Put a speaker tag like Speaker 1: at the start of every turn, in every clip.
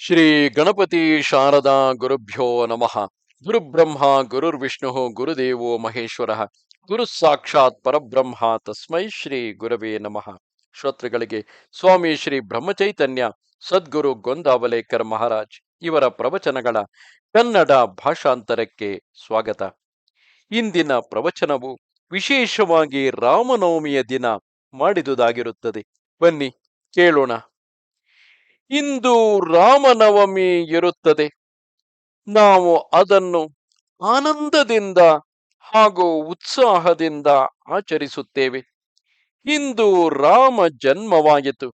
Speaker 1: ಶ್ರೀ ಗಣಪತಿ ಶಾರದಾ ಗುರುಭ್ಯೋ ನಮಃ. ಗುರುಬ್ರಹ್ಮ, ಗುರುರ್ವಿಷ್ಣು, ಗುರುದೇವೋ ಮಹೇಶ್ವರ. ಗುರು ಸಾಕ್ಷಾತ್ ಪರಬ್ರಹ್ಮ ತಸ್ಮೈ ಶ್ರೀ ಗುರವೇ ನಮಃ. ಶ್ರೋತೃಗಳಿಗೆ ಸ್ವಾಮಿ ಶ್ರೀ ಬ್ರಹ್ಮಚೈತನ್ಯ, ಸದ್ಗುರು ಗೊಂದಾವಲೇಕರ್ ಮಹಾರಾಜ್ ಇವರ ಪ್ರವಚನಗಳ ಕನ್ನಡ ಭಾಷಾಂತರಕ್ಕೆ ಸ್ವಾಗತ. ಇಂದಿನ ಪ್ರವಚನವು ವಿಶೇಷವಾಗಿ ರಾಮನವಮಿಯ ದಿನ ಮಾಡಿದುದಾಗಿರುತ್ತದೆ. ಬನ್ನಿ, ಕೇಳೋಣ. ಇಂದು ರಾಮನವಮಿ ಇರುತ್ತದೆ. ನಾವು ಅದನ್ನು ಆನಂದದಿಂದ ಹಾಗೂ ಉತ್ಸಾಹದಿಂದ ಆಚರಿಸುತ್ತೇವೆ. ಇಂದು ರಾಮ ಜನ್ಮವಾಯಿತು.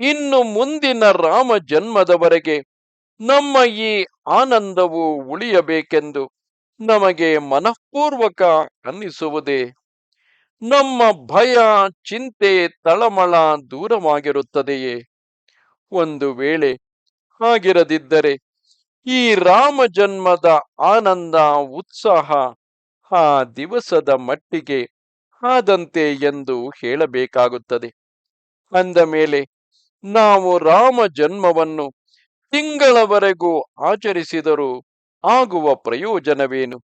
Speaker 1: ಇನ್ನು ಮುಂದಿನ ರಾಮ ಜನ್ಮದವರೆಗೆ ನಮ್ಮ ಈ ಆನಂದವು ಉಳಿಯಬೇಕೆಂದು ನಮಗೆ ಮನಃಪೂರ್ವಕ ಅನ್ನಿಸುವುದೇ. ನಮ್ಮ ಭಯ, ಚಿಂತೆ, ತಳಮಳ ದೂರವಾಗಿರುತ್ತದೆಯೇ? ಒಂದು ವೇಳೆ ಹಾಗಿರದಿದ್ದರೆ ಈ ರಾಮ ಜನ್ಮದ ಆನಂದ, ಉತ್ಸಾಹ ಆ ದಿವಸದ ಮಟ್ಟಿಗೆ ಆದಂತೆ ಎಂದು ಹೇಳಬೇಕಾಗುತ್ತದೆ. ಅಂದ ಮೇಲೆ ನಾವು ರಾಮ ಜನ್ಮವನ್ನು ತಿಂಗಳವರೆಗೂ ಆಚರಿಸಿದರೂ ಆಗುವ ಪ್ರಯೋಜನವೇನು?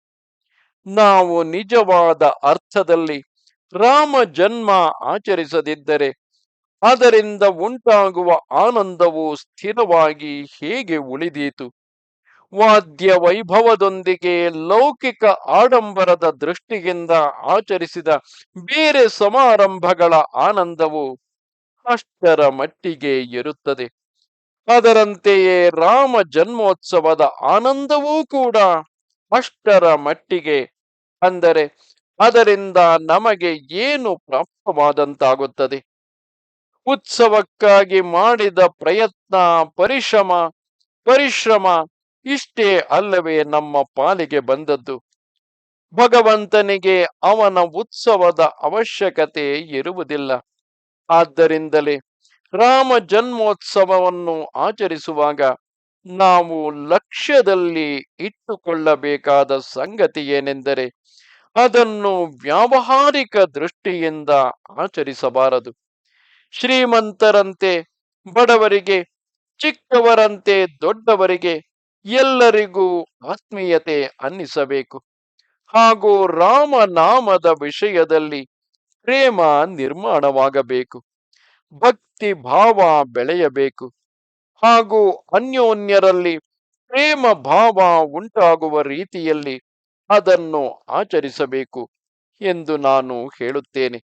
Speaker 1: ನಾವು ನಿಜವಾದ ಅರ್ಥದಲ್ಲಿ ರಾಮ ಜನ್ಮ ಆಚರಿಸದಿದ್ದರೆ ಅದರಿಂದ ಉಂಟಾಗುವ ಆನಂದವು ಸ್ಥಿರವಾಗಿ ಹೇಗೆ ಉಳಿದೀತು? ವಾದ್ಯ ವೈಭವದೊಂದಿಗೆ ಲೌಕಿಕ ಆಡಂಬರದ ದೃಷ್ಟಿಯಿಂದ ಆಚರಿಸಿದ ಬೇರೆ ಸಮಾರಂಭಗಳ ಆನಂದವು ಅಷ್ಟರ ಮಟ್ಟಿಗೆ ಇರುತ್ತದೆ. ಅದರಂತೆಯೇ ರಾಮ ಜನ್ಮೋತ್ಸವದ ಆನಂದವೂ ಕೂಡ ಅಷ್ಟರ ಮಟ್ಟಿಗೆ ಅಂದರೆ ಅದರಿಂದ ನಮಗೆ ಏನು ಪ್ರಾಪ್ತವಾದಂತಾಗುತ್ತದೆ? ಉತ್ಸವಕ್ಕಾಗಿ ಮಾಡಿದ ಪ್ರಯತ್ನ ಪರಿಶ್ರಮ ಪರಿಶ್ರಮ ಇಷ್ಟೇ ಅಲ್ಲವೇ ನಮ್ಮ ಪಾಲಿಗೆ ಬಂದದ್ದು. ಭಗವಂತನಿಗೆ ಅವನ ಉತ್ಸವದ ಅವಶ್ಯಕತೆ ಇರುವುದಿಲ್ಲ. ಆದ್ದರಿಂದಲೇ ರಾಮ ಜನ್ಮೋತ್ಸವವನ್ನು ಆಚರಿಸುವಾಗ ನಾವು ಲಕ್ಷ್ಯದಲ್ಲಿ ಇಟ್ಟುಕೊಳ್ಳಬೇಕಾದ ಸಂಗತಿ ಏನೆಂದರೆ, ಅದನ್ನು ವ್ಯಾವಹಾರಿಕ ದೃಷ್ಟಿಯಿಂದ ಆಚರಿಸಬಾರದು. ಶ್ರೀಮಂತರಂತೆ, ಬಡವರಿಗೆ, ಚಿಕ್ಕವರಂತೆ, ದೊಡ್ಡವರಿಗೆ ಎಲ್ಲರಿಗೂ ಆತ್ಮೀಯತೆ ಅನ್ನಿಸಬೇಕು. ಹಾಗೂ ರಾಮನಾಮದ ವಿಷಯದಲ್ಲಿ ಪ್ರೇಮ ನಿರ್ಮಾಣವಾಗಬೇಕು. ಭಕ್ತಿ ಭಾವ ಬೆಳೆಯಬೇಕು. ಹಾಗೂ ಅನ್ಯೋನ್ಯರಲ್ಲಿ ಪ್ರೇಮ ಭಾವ ಉಂಟಾಗುವ ರೀತಿಯಲ್ಲಿ ಅದನ್ನು ಆಚರಿಸಬೇಕು ಎಂದು ನಾನು ಹೇಳುತ್ತೇನೆ.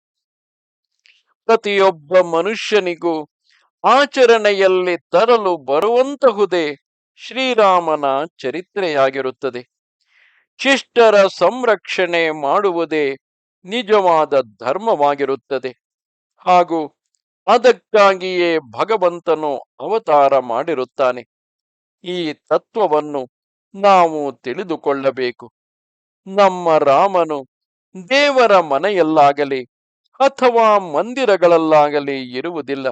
Speaker 1: ಪ್ರತಿಯೊಬ್ಬ ಮನುಷ್ಯನಿಗೂ ಆಚರಣೆಯಲ್ಲಿ ತರಲು ಬರುವಂತಹುದೇ ಶ್ರೀರಾಮನ ಚರಿತ್ರೆಯಾಗಿರುತ್ತದೆ. ಶಿಷ್ಟರ ಸಂರಕ್ಷಣೆ ಮಾಡುವುದೇ ನಿಜವಾದ ಧರ್ಮವಾಗಿರುತ್ತದೆ. ಹಾಗೂ ಅದಕ್ಕಾಗಿಯೇ ಭಗವಂತನು ಅವತಾರ ಮಾಡಿರುತ್ತಾನೆ. ಈ ತತ್ವವನ್ನು ನಾವು ತಿಳಿದುಕೊಳ್ಳಬೇಕು. ನಮ್ಮ ರಾಮನು ದೇವರ ಮನೆಯಲ್ಲಾಗಲಿ ಅಥವಾ ಮಂದಿರಗಳಲ್ಲಾಗಲಿ ಇರುವುದಿಲ್ಲ.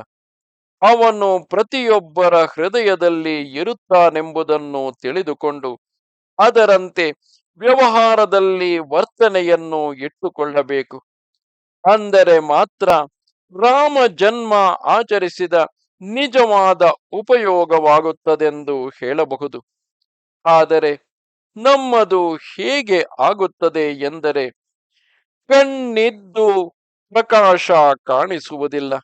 Speaker 1: ಅವನು ಪ್ರತಿಯೊಬ್ಬರ ಹೃದಯದಲ್ಲಿ ಇರುತ್ತಾನೆಂಬುದನ್ನು ತಿಳಿದುಕೊಂಡು ಅದರಂತೆ ವ್ಯವಹಾರದಲ್ಲಿ ವರ್ತನೆಯನ್ನು ಇಟ್ಟುಕೊಳ್ಳಬೇಕು. ಅಂದರೆ ಮಾತ್ರ ರಾಮ ಜನ್ಮ ಆಚರಿಸಿದ ನಿಜವಾದ ಉಪಯೋಗವಾಗುತ್ತದೆಂದು ಹೇಳಬಹುದು. ಆದರೆ ನಮ್ಮದು ಹೇಗೆ ಆಗುತ್ತದೆ ಎಂದರೆ, ಕಣ್ಣಿದ್ದು ಪ್ರಕಾಶ ಕಾಣಿಸುವುದಿಲ್ಲ.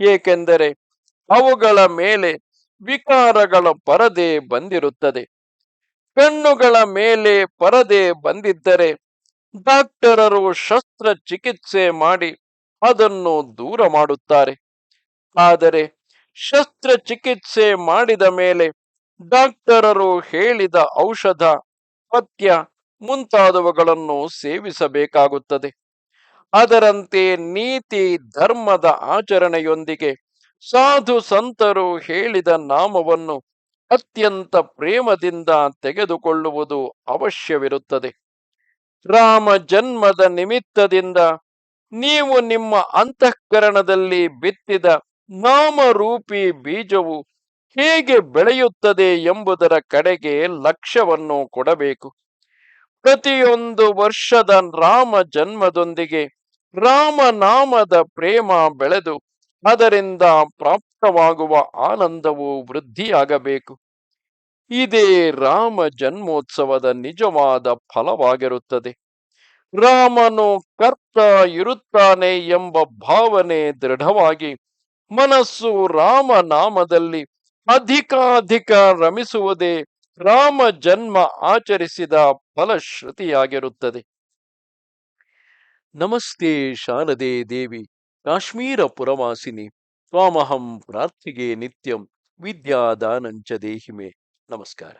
Speaker 1: ಏಕೆಂದರೆ ಅವುಗಳ ಮೇಲೆ ವಿಕಾರಗಳ ಪರದೆ ಬಂದಿರುತ್ತದೆ. ಕಣ್ಣುಗಳ ಮೇಲೆ ಪರದೆ ಬಂದಿದ್ದರೆ ಡಾಕ್ಟರರು ಶಸ್ತ್ರಚಿಕಿತ್ಸೆ ಮಾಡಿ ಅದನ್ನು ದೂರ ಮಾಡುತ್ತಾರೆ. ಆದರೆ ಶಸ್ತ್ರಚಿಕಿತ್ಸೆ ಮಾಡಿದ ಮೇಲೆ ಡಾಕ್ಟರರು ಹೇಳಿದ ಔಷಧ, ಪಥ್ಯ ಮುಂತಾದವುಗಳನ್ನು ಸೇವಿಸಬೇಕಾಗುತ್ತದೆ. ಅದರಂತೆ ನೀತಿ ಧರ್ಮದ ಆಚರಣೆಯೊಂದಿಗೆ ಸಾಧು ಸಂತರು ಹೇಳಿದ ನಾಮವನ್ನು ಅತ್ಯಂತ ಪ್ರೇಮದಿಂದ ತೆಗೆದುಕೊಳ್ಳುವುದು ಅವಶ್ಯವಿರುತ್ತದೆ. ರಾಮ ಜನ್ಮದ ನಿಮಿತ್ತದಿಂದ ನೀವು ನಿಮ್ಮ ಅಂತಃಕರಣದಲ್ಲಿ ಬಿತ್ತಿದ ನಾಮರೂಪಿ ಬೀಜವು ಹೇಗೆ ಬೆಳೆಯುತ್ತದೆ ಎಂಬುದರ ಕಡೆಗೆ ಲಕ್ಷ್ಯವನ್ನು ಕೊಡಬೇಕು. ಪ್ರತಿಯೊಂದು ವರ್ಷದ ರಾಮ ಜನ್ಮದೊಂದಿಗೆ ರಾಮನಾಮದ ಪ್ರೇಮ ಬೆಳೆದು ಅದರಿಂದ ಪ್ರಾಪ್ತವಾಗುವ ಆನಂದವು ವೃದ್ಧಿಯಾಗಬೇಕು. ಇದೇ ರಾಮ ಜನ್ಮೋತ್ಸವದ ನಿಜವಾದ ಫಲವಾಗಿರುತ್ತದೆ. ರಾಮನು ಕರ್ತ ಇರುತ್ತಾನೆ ಎಂಬ ಭಾವನೆ ದೃಢವಾಗಿ ಮನಸ್ಸು ರಾಮನಾಮದಲ್ಲಿ ಅಧಿಕಾಧಿಕ ರಮಿಸುವುದೇ ರಾಮ ಜನ್ಮ ಆಚರಿಸಿದ ಫಲಶ್ರುತಿಯಾಗಿರುತ್ತದೆ. ನಮಸ್ತೆ ಶಾರದೆ ದೇವಿ ಕಾಶ್ಮೀರ ಪುರವಾಸಿನಿ ತ್ವಾಮಹಂ ಪ್ರಾರ್ಥಿಗೆ ನಿತ್ಯಂ ವಿದ್ಯಾದಾನಂಚ ದೇಹಿಮೆ. ನಮಸ್ಕಾರ.